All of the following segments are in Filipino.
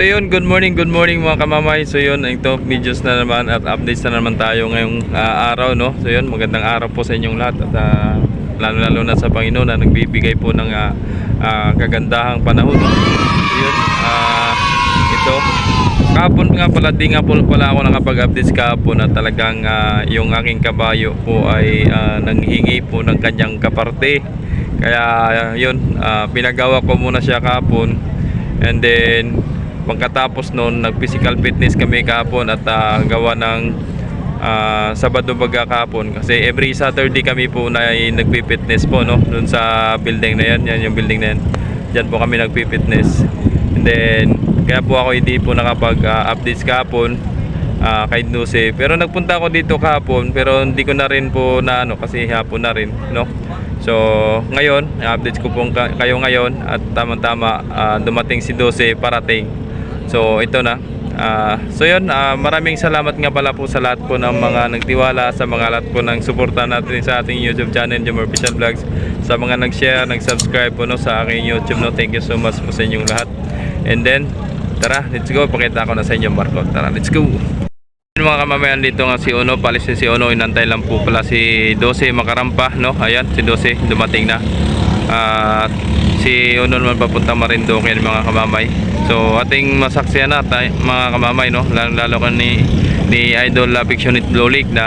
So yun, good morning, good morning mga kamamay. So yun, ito videos na naman at updates na naman tayo ngayong ah, araw, no? So yun, magandang araw po sa inyong lahat at ah, lalo-lalo na sa Panginoon na nagbibigay po ng ah, ah, kagandahang panahon. So yun, ah, ito. Kahapon nga pala, di nga po pala ako nakapag-updates kahapon na talagang ah, yung aking kabayo po ay ah, nanghingi po ng kanyang kaparte. Kaya ah, yun, ah, pinagawa ko muna siya kahapon. And then, pagkatapos noon, nag-physical fitness kami kahapon at ah, gawa ng ah, Sabado baga kahapon. Kasi every Saturday kami po na nagpi-fitness po, no? Doon sa building na yan, yan yung building na yan. Diyan po kami nagpi-fitness. And then, kaya po ako hindi po nakapag-updates kahapon ah, kay Nuse. Pero nagpunta ako dito kahapon, pero hindi ko na rin po na ano, kasi hapon na rin, no? So, ngayon, updates ko po ka- kayo ngayon at tamang-tama ah, dumating si Dose parating. So, ito na. Ah, so yun, ah, maraming salamat nga pala po sa lahat po ng mga nagtiwala, sa mga lahat po ng suporta natin sa ating YouTube channel, Jomar Official Vlogs, sa mga nag-share, nag-subscribe po no, sa aking YouTube. No? Thank you so much po sa inyong lahat. And then, tara, let's go. Pakita ko na sa inyo, Marco. Tara, let's go. Yun, mga kamamayan dito nga si Uno, palis na si Uno, inantay lang po pala si 12 makarampa, no? Ayan, si 12 dumating na. At si Uno naman papunta Marinduque mga kamamay. So ating masaksiyan na tay, mga kamamay, no? Lalo, lalo ka ni, ni Idol uh, Fictionit Blolik na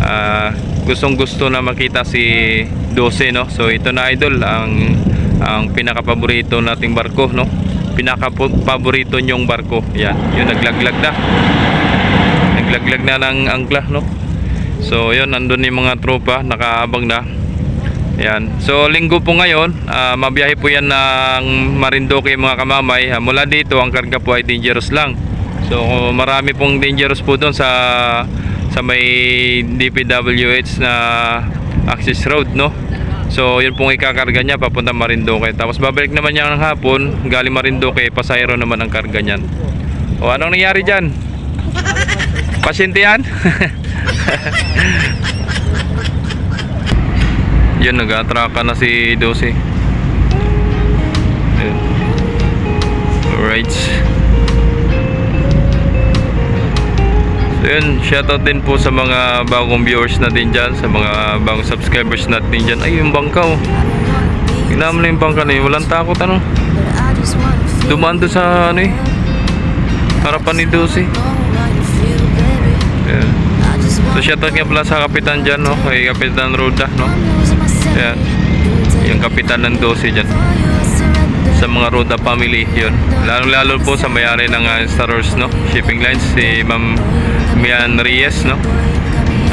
ah, gustong gusto na makita si 12, no? So ito na Idol, ang ang pinaka-paborito nating barko, no? Pinaka-paborito niyong barko. Yan, yung naglaglag na naglaglag na ng angkla no so yun nandun yung mga tropa nakaabang na yan so linggo po ngayon ah, mabiyahe po yan ng Marinduque mga kamamay. Ah, mula dito ang karga po ay dangerous lang. So marami pong dangerous po doon sa sa may DPWH na access road no? So yun pong ikakarga niya papunta Marinduque. Tapos babalik naman niya ng hapon Galing Marinduque Pasayro naman ang karga niyan. O anong nangyari dyan? Pasyente yan? Yun, nag-atraka na si Dosi. Yun. Alright. So yun, shoutout din po sa mga bagong viewers natin dyan, sa mga bagong subscribers natin dyan. Ay, yung bangka oh. Mo na yung bangka na yun. Walang takot ano. Dumaan doon sa ano eh. Harapan ni Dosi. Ayan. So shoutout nga pala sa kapitan dyan, no? Kay Kapitan Roda, no? Ayan. Yung kapitan ng 12 dyan. Sa mga Roda family, yun. Lalo-lalo po sa mayari ng uh, Star Wars, no? Shipping lines, si Ma'am Mian Reyes, no?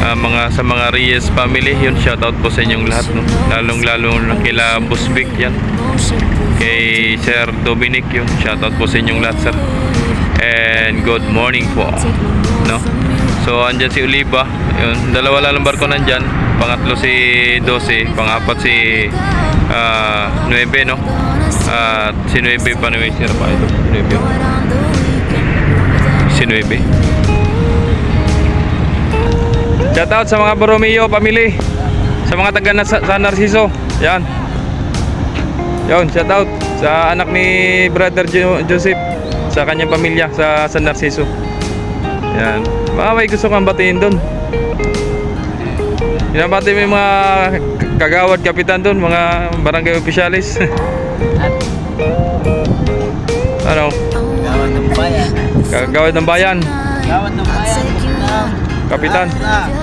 Ah, mga sa mga Reyes family, yun shoutout po sa inyong lahat, no? Lalong-lalo na kila Busbik, yan. Kay Sir Dominic, yun. Shoutout po sa inyong lahat, sir. And good morning po, no? So, andyan si Oliva. Yun, dalawa lang ang barko nandyan. Pangatlo si 12, pangapat si ah 9, no? At si 9 pa na may sir pa ito. 9. Si 9. Shout out sa mga Borromeo family. Sa mga taga na sa, Narciso. Yan. Yun, shout out sa anak ni Brother Jo- Joseph sa kanyang pamilya sa San Narciso. Yan. Baka may gusto kang batiin doon. Binabati mo yung mga kagawad kapitan doon, mga barangay opisyalis. ano? Gawad ng bayan. Kagawad ng bayan, Gawad ng bayan. kapitan.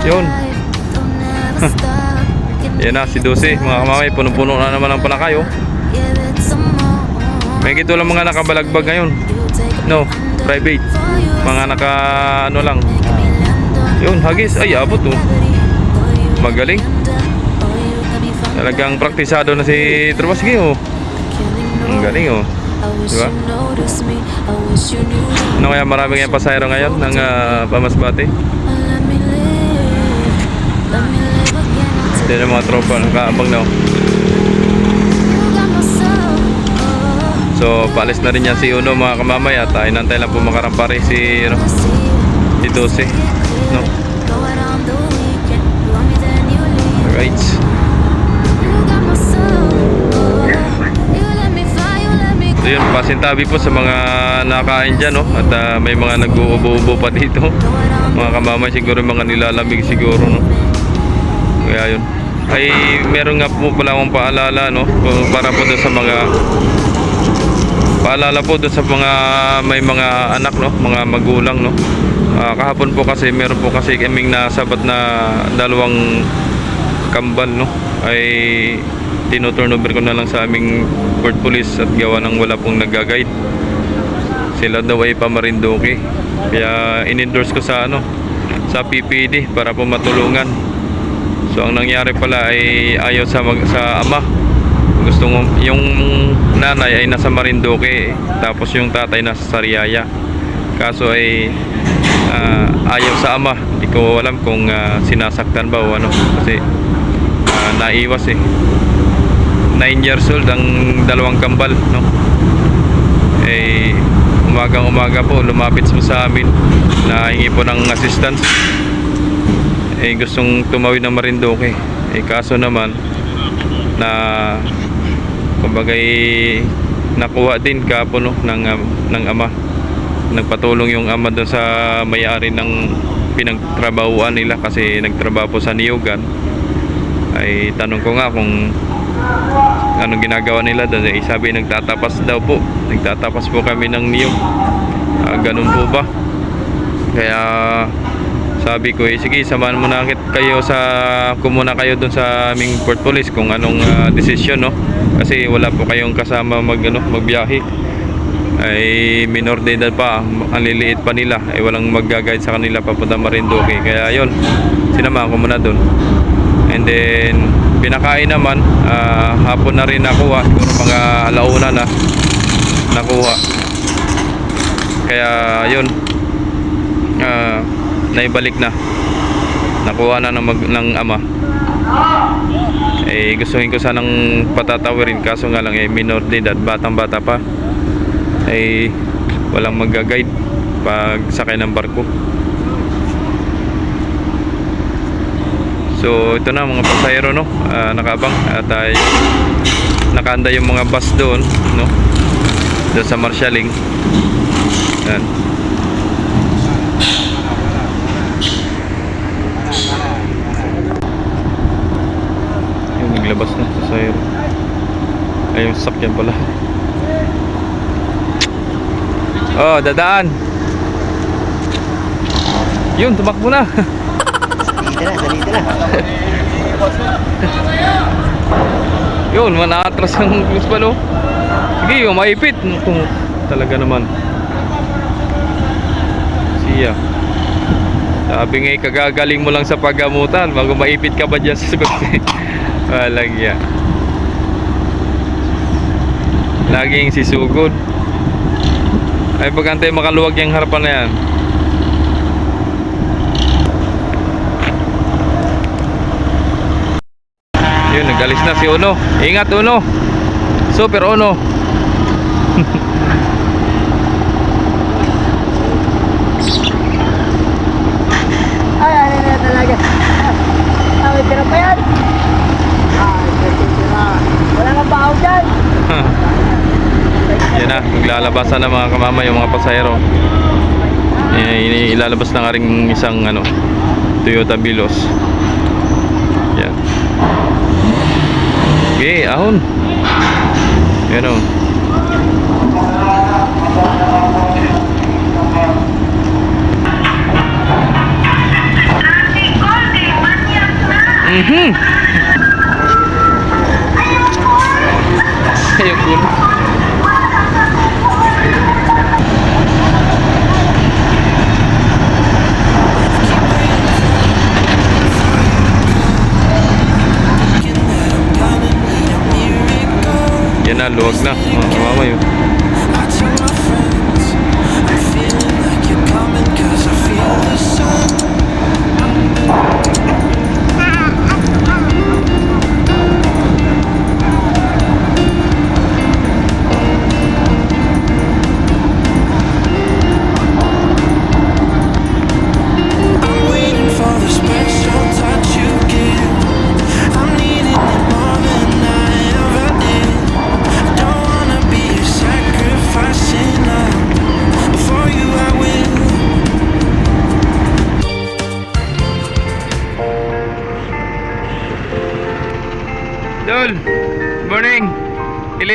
Yun. Yan na, si Dose. Mga kamamay, punong-puno na naman ang palakayo. May kito lang mga nakabalagbag ngayon. No, private. Mga naka ano lang. Yun, hagis. Ay, abot oh. Magaling. Talagang praktisado na si Trubas. Sige oh. Ang galing oh. Diba? Ano kaya marami kayong pasayro ngayon ng uh, Pamasbate? Hindi na mga tropa, nakaabang na. So, paalis na rin yan si Uno mga kamamay at uh, inantay lang po makarampari si, ano, si 12. Alright. So yun, pasintabi po sa mga nakain dyan, no? At ah, may mga nag-uubo-ubo pa dito. Mga kamamay siguro mga nilalamig siguro, no? Kaya yun. Ay, meron nga po pala akong paalala, no? Para po doon sa mga paalala po doon sa mga may mga anak, no? Mga magulang, no? Ah, kahapon po kasi meron po kasi kaming nasabat na dalawang kambal, no? Ay tinuturnover ko na lang sa aming port police at gawa ng wala pong nag-guide. Sila daw ay pamarindoke. Kaya in-endorse ko sa ano sa PPD para po matulungan. So ang nangyari pala ay ayaw sa mag, sa ama. Gusto mo yung nanay ay nasa Marinduque tapos yung tatay nasa Sariaya. Kaso ay ah, ayaw sa ama. Hindi ko alam kung ah, sinasaktan ba o ano kasi naiwas eh. 9 years old ang dalawang kambal, no? Eh umagang umaga po lumapit sa amin. Na hingi po ng assistance. Eh gustong tumawid ng Marinduque. Eh kaso naman na kumbaga nakuha din kapo no ng um, ng ama. Nagpatulong yung ama doon sa may-ari ng pinagtrabahuan nila kasi nagtrabaho po sa Niyugan ay tanong ko nga kung anong ginagawa nila doon. Eh, sabi nagtatapas daw po. Nagtatapas po kami ng niyog. Ah, ganun po ba? Kaya sabi ko eh sige samahan mo na kayo sa kumuna kayo doon sa aming port police kung anong ah, desisyon no? Kasi wala po kayong kasama mag ano magbiyahe. Ay minor de edad pa ang liliit pa nila. Ay walang magga-guide sa kanila papunta Marinduque. Kaya yon sinamahan ko muna doon and then pinakain naman. Ah, hapon na rin nakuha. Siguro mga alauna na nakuha. Kaya yun. Ah, naibalik na. Nakuha na ng, mag, ng ama. Eh gustuhin ko sanang patatawirin. Kaso nga lang eh minor de edad. Batang bata pa. Ay walang magga-guide pag sakay ng barko So ito na mga pasahero no, Ah, nakabang at ay nakaanda yung mga bus doon no. Doon sa marshalling. Yan. Yung naglabas na pasahero. Ay yung sakyan pala. Oh, dadaan. Yun, tumakbo na. Dito na, dito na. Yun, manaatras ang bus pa, no? Sige, yung maipit. Talaga naman. Siya. Sabi nga, kagagaling mo lang sa paggamutan. Bago maipit ka ba dyan sa kotse? Walang yan. Laging sisugod. Ay, pagkantay makaluwag yung harapan na yan. Yun, nagalis na si Uno. Ingat Uno. Super Uno. Ay, ano na talaga. May tira pa yan. May tira. Wala nang bahaw dyan. Yan na, maglalabasan na mga kamama yung mga pasahero. Eh, ilalabas na nga rin isang ano, Toyota Vilos. Okay, ahon. Yan o. Mhm. Ayoko na. Yan na, luwag na. Oh, mama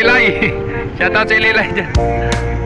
Lilay. Shoutout sa Lilay dyan.